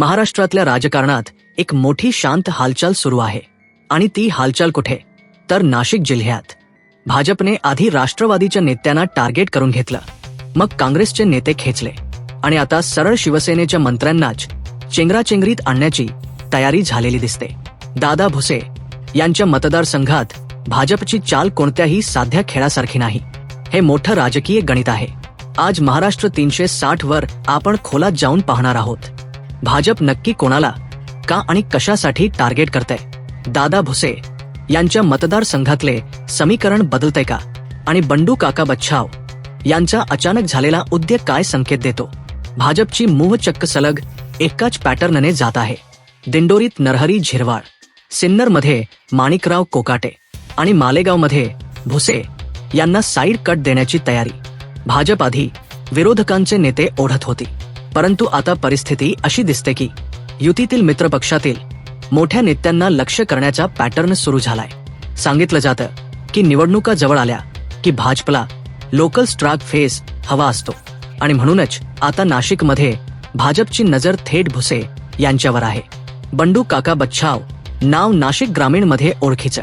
महाराष्ट्रातल्या राजकारणात एक मोठी शांत हालचाल सुरू आहे. आणि ती हालचाल कुठे? तर नाशिक जिल्ह्यात. भाजपने आधी राष्ट्रवादीच्या नेत्यांना टार्गेट करून घेतलं. मग काँग्रेसचे नेते खेचले. आणि आता सरळ शिवसेनेच्या मंत्र्यांनाच चेंगराचेंगरीत आणण्याची तयारी झालेली दिसते. दादा भुसे यांच्या मतदारसंघात भाजपची चाल कोणत्याही साध्या खेळासारखी नाही. हे मोठं राजकीय गणित आहे. आज महाराष्ट्र तीनशे साठ वर आपण खोलात जाऊन पाहणार आहोत. भाजप नक्की कोणाला का आणि कशासाठी टार्गेट करतय? दादा भुसे यांच्या मतदारसंघातले समीकरण बदलते का? आणि बंडू काका बच्छाव यांचा अचानक झालेला उद्योग काय संकेत देतो? भाजपची मूह चक्क सलग एकाच पॅटर्नने जात आहे. दिंडोरीत नरहरी झिरवाळ सिन्नरमध्ये माणिकराव कोकाटे आणि मालेगावमध्ये भुसे यांना साईड कट देण्याची तयारी. भाजप आधी विरोधकांचे नेते ओढत होती. परंतु आता परिस्थिती अशी दिसते की युतीतील मित्रपक्षातील मोठ्या नेत्यांना लक्ष करण्याचा पॅटर्न सुरू झालाय. सांगितलं जातं की निवडणुका जवळ आल्या की भाजपला लोकल स्ट्राक फेस हवा असतो. आणि म्हणूनच आता नाशिकमध्ये भाजपची नजर थेट भुसे यांच्यावर आहे. बंडू काका बच्छाव नाव नाशिक ग्रामीणमध्ये ओळखीचं.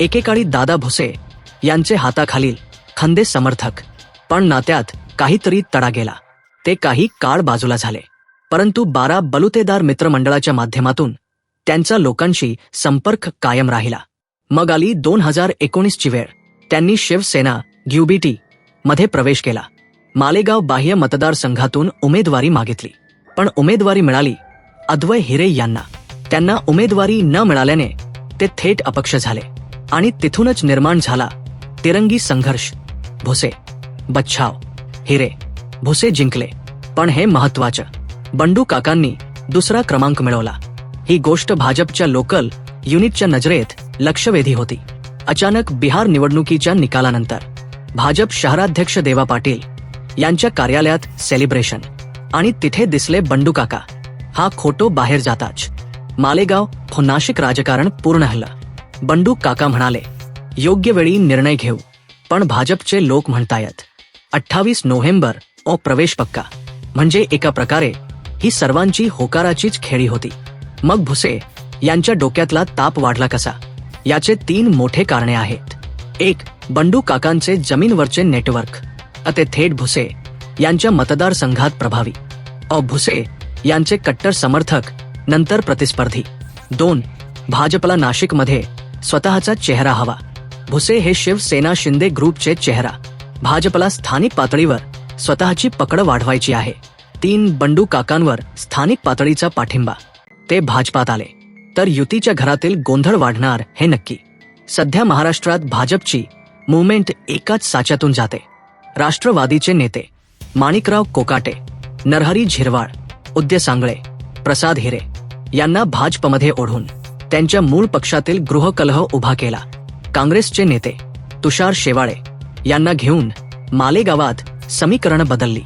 एकेकाळी दादा भुसे यांचे हाताखालील खंदे समर्थक. पण नात्यात काहीतरी तडा गेला. ते काही काळ बाजूला झाले. परंतु बारा बलुतेदार मित्रमंडळाच्या माध्यमातून त्यांचा लोकांशी संपर्क कायम राहिला. मग आली दोन हजार एकोणीसची वेळ. त्यांनी शिवसेना ग्युबीटी मध्ये प्रवेश केला. मालेगाव बाह्य मतदारसंघातून उमेदवारी मागितली. पण उमेदवारी मिळाली अद्वय हिरे यांना. त्यांना उमेदवारी न मिळाल्याने ते थेट अपक्ष झाले आणि तिथूनच निर्माण झाला तिरंगी संघर्ष. भुसे बच्छाव हिरे. भुसे जिंकले पण हे महत्वाचं. बंडू काकांनी दुसरा क्रमांक मिळवला. ही गोष्ट भाजपच्या लोकल युनिटच्या नजरेत लक्षवेधी होती. अचानक बिहार निवडणुकीच्या निकालानंतर भाजप शहराध्यक्ष देवा पाटील यांच्या कार्यालयात सेलिब्रेशन. आणि तिथे दिसले बंडू काका. हा खोटो बाहेर जाताच मालेगाव हो नाशिक राजकारण पूर्ण हलं बंडू काका म्हणाले योग्य वेळी निर्णय घेऊ पण भाजपचे लोक म्हणतायत अठ्ठावीस नोव्हेंबर ओ प्रवेश पक्का. म्हणजे एका प्रकारे ही सर्वांची होकाराचीच खेळी होती. मग भुसे यांच्या डोक्यातला ताप वाढला कसा? याचे तीन मोठे कारणे आहेत. एक बंडू काकांचे जमीनवरचे नेटवर्क. अते थेट भुसे यांच्या मतदारसंघात प्रभावी. औ भुसे यांचे कट्टर समर्थक नंतर प्रतिस्पर्धी. दोन भाजपला नाशिकमध्ये स्वतःचा चेहरा हवा. भुसे हे शिवसेना शिंदे ग्रुपचे चेहरा. भाजपला स्थानिक पातळीवर स्वतःची पकड वाढवायची आहे. तीन बंडू काकांवर स्थानिक पातळीचा पाठिंबा. ते भाजपात आले. तर युतीच्या घरातील गोंधळ वाढणार हे नक्की. सध्या महाराष्ट्रात भाजपची मुवमेंट एकाच साच्यातून जाते. राष्ट्रवादीचे नेते माणिकराव कोकाटे नरहरी झिरवाळ उद्य सांगळे प्रसाद हिरे यांना भाजपमध्ये ओढून त्यांच्या मूळ पक्षातील गृहकलह उभा केला. काँग्रेसचे नेते तुषार शेवाळे यांना घेऊन मालेगावात समीकरण बदलली.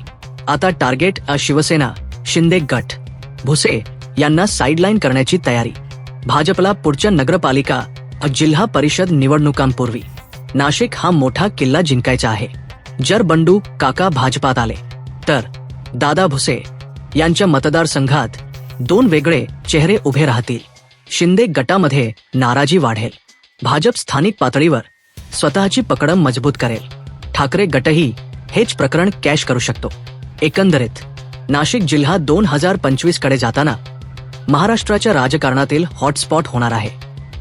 आता टार्गेट अ शिवसेना शिंदे गट. भुसे यांना साईडलाईन करण्याची तयारी. भाजपला पुढच्या नगरपालिका जिल्हा परिषद निवडणुकांपूर्वी. नाशिक हा मोठा किल्ला जिंकायचा आहे. जर बंडू काका भाजपात आले तर दादा भुसे यांच्या मतदारसंघात दोन वेगळे चेहरे उभे राहतील. शिंदे गटामध्ये नाराजी वाढेल. भाजप स्थानिक पातळीवर स्वतःची पकडम मजबूत करेल. ठाकरे गटही हेच प्रकरण कॅश करू शकतो. एकंदरीत नाशिक जिल्हा दोन हजार पंचवीसकडे जाताना महाराष्ट्राच्या राजकारणातील हॉटस्पॉट होणार आहे.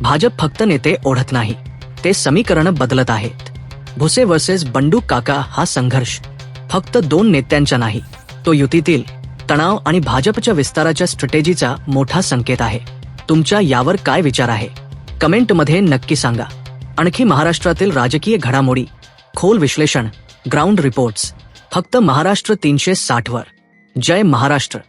भाजप फक्त नेते ओढत नाही. ते समीकरण बदलत आहेत. भुसे वर्सेस बंडू काका हा संघर्ष फक्त दोन नेत्यांचा नाही तो युतीतील तणाव आणि भाजपच्या विस्ताराच्या स्ट्रॅटेजीचा मोठा संकेत आहे. तुमच्या यावर काय विचार आहे? कमेंटमध्ये नक्की सांगा. आणखी महाराष्ट्रातील राजकीय घडामोडी खोल विश्लेषण ग्राउंड रिपोर्ट्स फक्त महाराष्ट्र तीनशे साठवर. जय महाराष्ट्र.